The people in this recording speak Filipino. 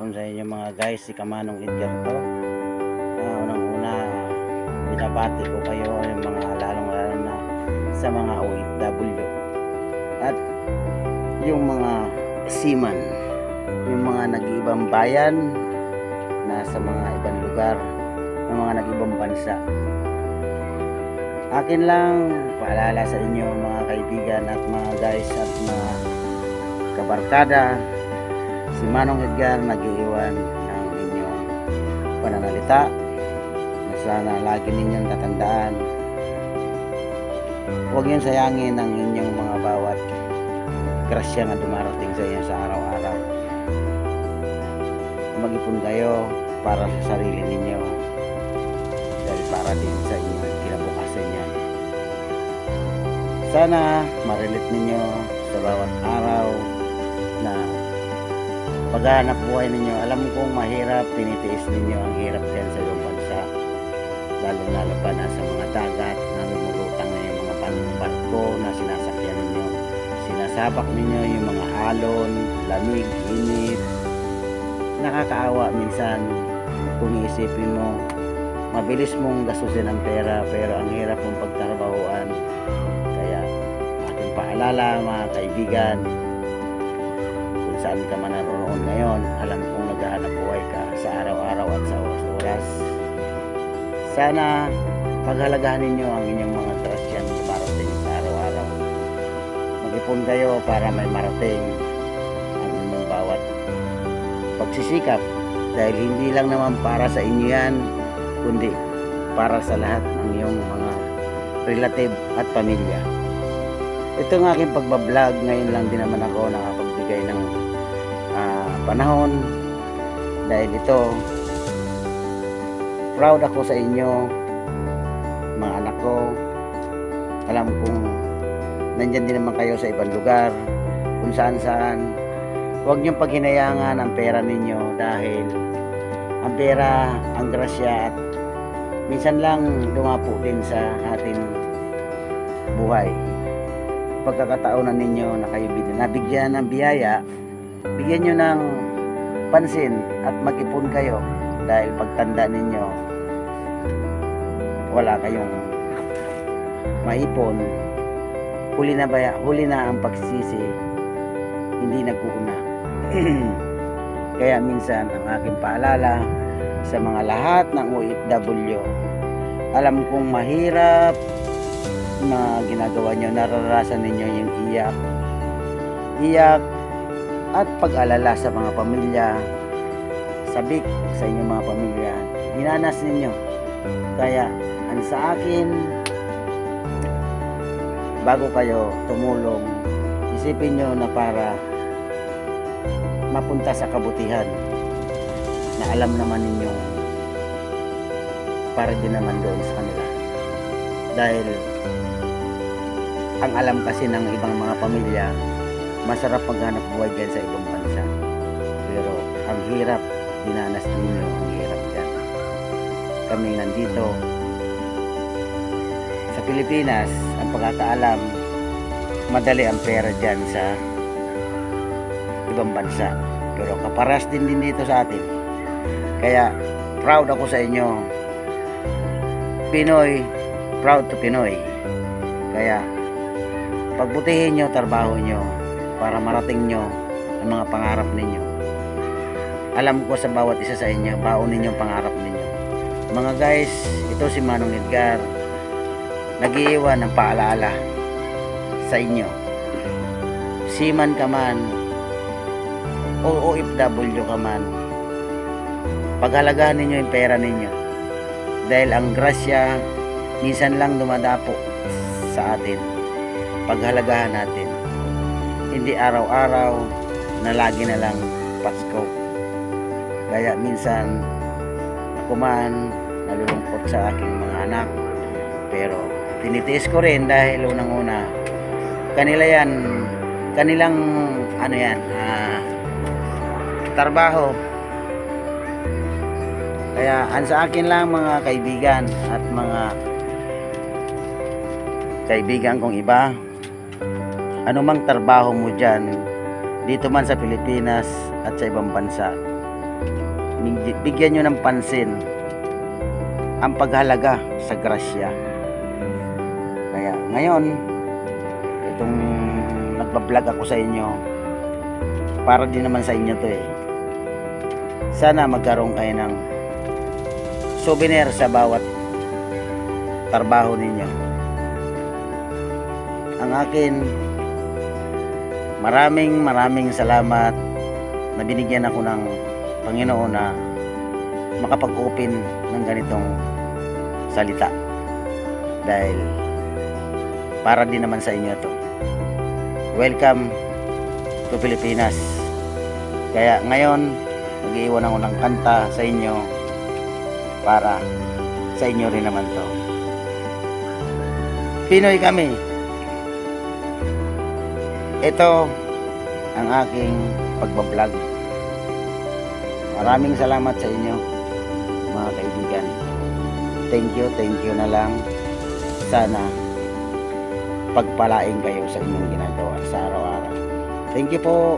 hapon sa inyo mga guys, si Kamanong Edgar to. Uh, Unang-una, binabati ko kayo yung mga lalong-lalo na sa mga OFW. At yung mga seaman, yung mga nag-iibang bayan na sa mga ibang lugar, yung mga nag-ibang bansa. Akin lang, paalala sa inyo mga kaibigan at mga guys at mga kabarkada, si Manong Edgar nag-iiwan ng inyong pananalita na sana lagi ninyong tatandaan. Huwag niyong sayangin ang inyong mga bawat grasya na dumarating sa inyo sa araw-araw. Mag-ipon kayo para sa sarili ninyo dahil para din sa inyong kinabukasan yan. Sana marilit ninyo sa bawat araw na paghahanap buhay ninyo. Alam kong mahirap, tinitiis ninyo ang hirap dyan sa ibang bansa. Lalo-lalo pa na sa mga dagat na lumulutang na yung mga barko na sinasakyan ninyo. Sinasabak ninyo yung mga alon, lamig, init. Nakakaawa minsan kung iisipin mo, mabilis mong gastusin ang pera pero ang hirap mong pagtrabahuan. Kaya aking paalala mga kaibigan, saan ka man naroon ngayon, alam kong naghahanap buhay ka sa araw-araw at sa oras-oras. Sana paghalagahan ninyo ang inyong mga trasyan na parating sa araw-araw. Mag-ipon kayo para may marating ang inyong bawat pagsisikap dahil hindi lang naman para sa inyo yan, kundi para sa lahat ng iyong mga relative at pamilya. Ito ang aking pagbablog. Ngayon lang din naman ako nakapagbigay ng panahon. Dahil ito proud ako sa inyo mga anak ko. Alam kong nandyan din naman kayo sa ibang lugar kung saan saan. Huwag niyong paghinayangan ang pera ninyo dahil ang pera ang grasya at minsan lang dumapo din sa ating buhay. Pagkakataon na ninyo na kayo bin- nabigyan ng biyaya bigyan nyo ng pansin at mag-ipon kayo dahil pagtanda ninyo wala kayong maipon. Huli na ba huli na ang pagsisi hindi nagkuuna kaya minsan ang aking paalala sa mga lahat ng OFW alam kong mahirap na ginagawa nyo nararasan ninyo yung iyak. Iyak at pag-alala sa mga pamilya. Sabik sa inyong mga pamilya dinanas ninyo. Kaya ang sa akin bago kayo tumulong isipin nyo na para mapunta sa kabutihan na alam naman ninyo para din naman doon sa kanila. Dahil ang alam kasi ng ibang mga pamilya masarap maghanap buhay dyan sa ibang bansa. Pero ang hirap dinanas ninyo ang hirap dyan. Kami nandito. Sa Pilipinas ang pagkakaalam madali ang pera dyan sa ibang bansa. Pero kaparas din din dito sa atin. Kaya proud ako sa inyo. Pinoy proud to Pinoy. Kaya pagbutihin nyo trabaho nyo para marating nyo ang mga pangarap ninyo. Alam ko sa bawat isa sa inyo baon ninyo ang pangarap ninyo. Mga guys ito si Manong Edgar. Nagiiwan ng paalala sa inyo. Seaman ka man o OFW ka man paghalagahan ninyo yung pera ninyo. Dahil ang grasya minsan lang dumadapo sa atin paghalagahan natin hindi araw-araw na lagi na lang Pasko. Kaya minsan ako man nalulungkot sa aking mga anak. Pero tinitiis ko rin dahil unang-una kanila yan kanilang ano yan ah, trabaho. Kaya ang sa akin lang mga kaibigan at mga kaibigan kong iba anumang trabaho mo dyan dito man sa Pilipinas at sa ibang bansa big- bigyan nyo ng pansin ang paghalaga sa grasya. Kaya ngayon, itong nagbablog ako sa inyo, para din naman sa inyo to eh. Sana magkaroon kayo ng souvenir sa bawat trabaho ninyo. Ang akin, maraming maraming salamat na binigyan ako ng Panginoon na makapag-open ng ganitong salita. Dahil para din naman sa inyo to. Welcome to Pilipinas. Kaya ngayon, mag-iwan ako ng kanta sa inyo para sa inyo rin naman to. Pinoy kami. Ito ang aking pagbablog. Maraming salamat sa inyo, mga kaibigan. Thank you, thank you na lang. Sana pagpalain kayo sa inyong ginagawa sa araw-araw. Thank you po.